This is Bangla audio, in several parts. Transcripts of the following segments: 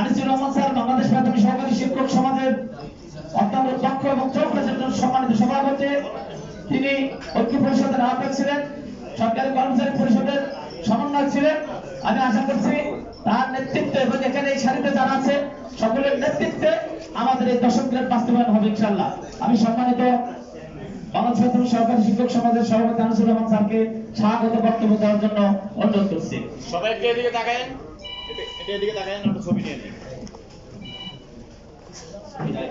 আনিসুর রহমান স্যার বাংলাদেশ প্রাথমিক সহকারী শিক্ষক সমাজের অত্যন্ত দক্ষ এবং চৌকস একজন সম্মানিত সভাপতি। তিনি ঐক্য পরিষদের আহ্বায়ক ছিলেন, সরকারি কর্মচারী পরিষদের সমন্বয়ক ছিলেন। আমি আশা করছি তার নেতৃত্বে এবং এখানে এই সারিতে যারা আছে, সকলের নেতৃত্বে আমাদের এই দশম গ্রেড বাস্তবায়ন হবে ইনশাল্লাহ আমি সম্মানিত বাংলাদেশ প্রাথমিক সরকারি শিক্ষক সমাজের সভাপতি আনিসুর রহমান স্যারকে স্বাগত বক্তব্য দেওয়ার জন্য অনুরোধ করছি। সবাইকে এদিকে তাকায়েন। এটা এটা এদিকে তাকায়েন আমরা ছবি নিয়ে নিই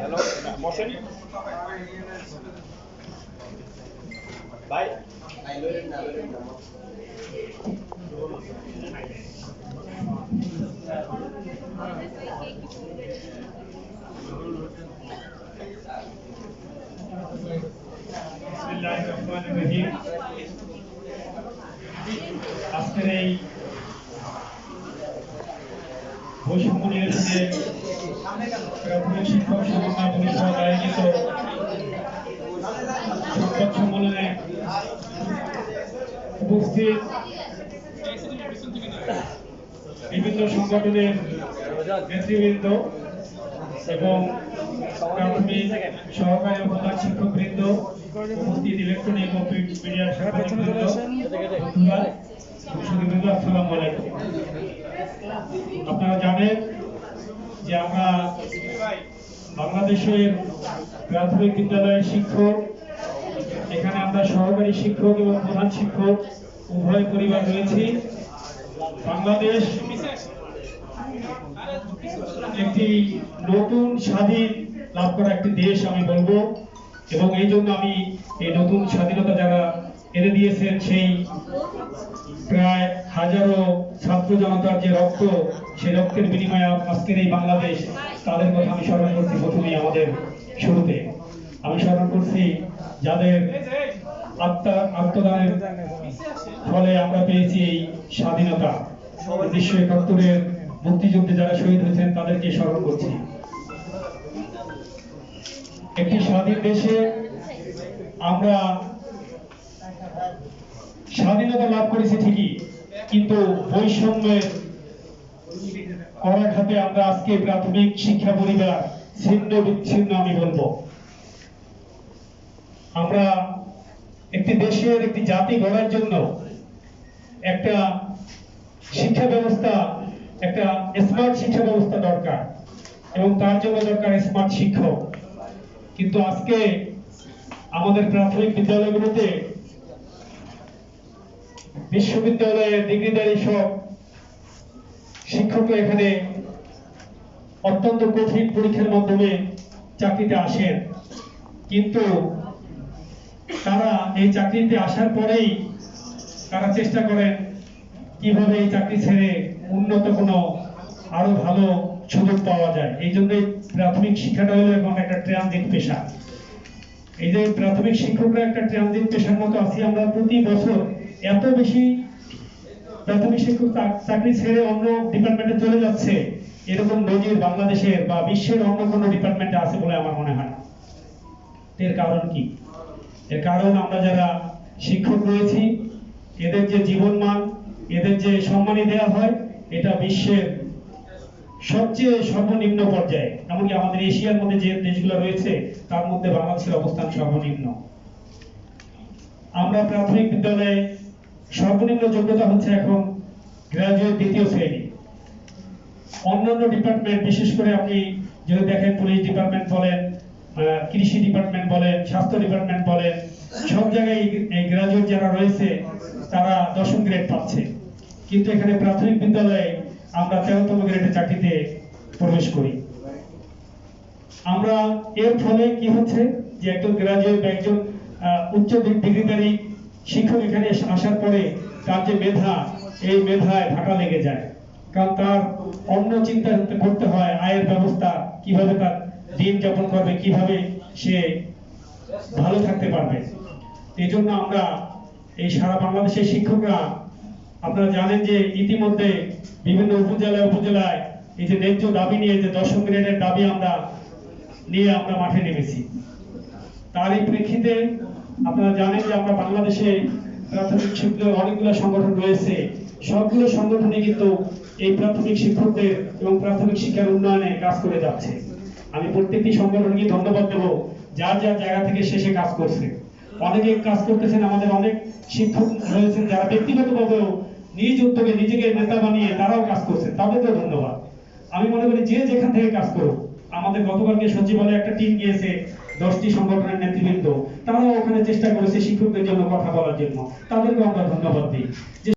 হ্যালো বসেন ভাই বিসমিল্লাহির রহমানির রহিম। আজকের এই শিক্ষক বিভিন্ন সংগঠনের নেতৃবৃন্দ এবং প্রাথমিক সহকারী প্রধান শিক্ষকবৃন্দ, উপস্থিত ইলেকট্রনিক ও সাংবাদিকবৃন্দ, বন্ধুরা সুধীবৃন্দ আসসালামু আলাইকুম। আপনারা জানেন যে আমরা বাংলাদেশের প্রাথমিক বিদ্যালয়ের শিক্ষক, এখানে আমরা সহকারী শিক্ষক এবং প্রধান শিক্ষক, উভয় পরিবার রয়েছি। বাংলাদেশ একটি নতুন স্বাধীন লাভ করা একটি দেশ আমি বলব এবং এই জন্য আমি এই নতুন স্বাধীনতা যারা এনে দিয়েছেন সেই প্রায় হাজারো ছাত্র জনতার যে রক্ত, সেই রক্তের বিনিময়ে আজকের এই বাংলাদেশ, তাদের কথা আমি স্মরণ করছি প্রথমেই আমাদের শুরুতে। আমি স্মরণ করছি যাদের আত্মা, আত্মদানের ফলে আমরা পেয়েছি এই স্বাধীনতা। উনিশশো একাত্তরের মুক্তিযুদ্ধে যারা শহীদ হয়েছেন, তাদেরকে স্মরণ করছি। একটি স্বাধীন দেশে আমরা স্বাধীনতা লাভ করেছি ঠিকই, কিন্তু বৈষম্যের করাঘাতে আমরা আজকে প্রাথমিক শিক্ষা পরিবার, ছিন্ন বিচ্ছিন্ন আমি বলব। আমরা একটি দেশের একটি জাতি গড়ার জন্য একটা শিক্ষা ব্যবস্থা, একটা স্মার্ট শিক্ষা ব্যবস্থা দরকার, এবং তার জন্য দরকার স্মার্ট শিক্ষক। কিন্তু আজকে আমাদের প্রাথমিক বিদ্যালয়গুলোতে বিশ্ববিদ্যালয়ের ডিগ্রিধারী সব শিক্ষকরা এখানে অত্যন্ত কঠিন পরীক্ষার মাধ্যমে চাকরিতে আসেন। কিন্তু তারা এই চাকরিতে আসার পরেই তারা চেষ্টা করেন কীভাবে এই চাকরি ছেড়ে উন্নত কোনো আরও ভালো সুযোগ পাওয়া যায়। এই জন্য প্রাথমিক শিক্ষাটা হলো এখন একটা ট্রানজিট পেশা। এই যে প্রাথমিক শিক্ষকরা একটা ট্রানজিট পেশার মতো আছি আমরা প্রতি বছর এত বেশি প্রাথমিক শিক্ষক চাকরি ছেড়ে অন্য ডিপার্টমেন্টে চলে যাচ্ছে, এরকম নজির বাংলাদেশের বা বিশ্বের অন্য কোনো ডিপার্টমেন্টে আছে বলে আমার মনে হয় এর কারণ কি? এর কারণ আমরা যারা শিক্ষক রয়েছি, এদের যে জীবন মান এদের যে সম্মানী দেওয়া হয়, এটা বিশ্বের সবচেয়ে সর্বনিম্ন পর্যায়ে। এমনকি আমাদের এশিয়ার মধ্যে যে দেশগুলো রয়েছে, তার মধ্যে বাংলাদেশের অবস্থান সর্বনিম্ন। আমরা প্রাথমিক বিদ্যালয়ে সর্বনিম্ন যোগ্যতা হচ্ছে এখন গ্রাজুয়েট দ্বিতীয় শ্রেণি। অন্যান্য ডিপার্টমেন্ট বিশেষ করে আপনি যদি দেখেন পুলিশ ডিপার্টমেন্ট বলেন কৃষি ডিপার্টমেন্ট বলেন, স্বাস্থ্য ডিপার্টমেন্ট বলেন, সব জায়গায় এই- গ্রাজুয়েট যারা রয়েছে, তারা দশম গ্রেড পাচ্ছে। কিন্তু এখানে প্রাথমিক বিদ্যালয়ে আমরা তেরোতম গ্রেডে চাকরিতে প্রবেশ করি। আমরা এর ফলে কি হচ্ছে যে একজন গ্রাজুয়েট একজন উচ্চ ডিগ্রিধারী শিক্ষক এখানে আসার পরে তার যে মেধা, এই মেধায় ভাটা লেগে যায়। কারণ তার অন্য চিন্তা করতে হয়, আয়ের ব্যবস্থা, কীভাবে তার দিন যাপন করবে, কীভাবে সে ভালো থাকতে পারবে। এই জন্য আমরা এই সারা বাংলাদেশের শিক্ষকরা, আপনারা জানেন যে ইতিমধ্যে বিভিন্ন উপজেলায় উপজেলায় এই যে ন্যায্য দাবি নিয়ে, যে দশম গ্রেডের দাবি আমরা নিয়ে আমরা মাঠে নেমেছি। তারই প্রেক্ষিতে আপনারা জানেন যে আমরা বাংলাদেশে প্রাথমিক শিক্ষক অনেকগুলো সংগঠন রয়েছে। সবগুলো সংগঠনই কিন্তু এই প্রাথমিক শিক্ষকদের এবং প্রাথমিক শিক্ষার উন্নয়নে কাজ করে যাচ্ছে। আমি প্রত্যেকটি সংগঠনকে ধন্যবাদ দেব, যার যার জায়গা থেকে শেষে কাজ করছে। অনেকে কাজ করতেছেন, আমাদের অনেক শিক্ষক রয়েছেন যারা ব্যক্তিগতভাবেও নিজ উদ্যোগে নিজেকে নেতা বানিয়ে তারাও কাজ করছে তাদেরকেও ধন্যবাদ। আমি মনে করি যে যেখান থেকে কাজ করুক, আমাদের গতকালকে সচিবালয়ে একটা টিম গিয়েছে দশটি সংগঠনের নেতৃবৃন্দ, তারাও ওখানে চেষ্টা করেছে শিক্ষকদের জন্য কথা বলার জন্য। তাদেরকেও আমরা ধন্যবাদ দিই।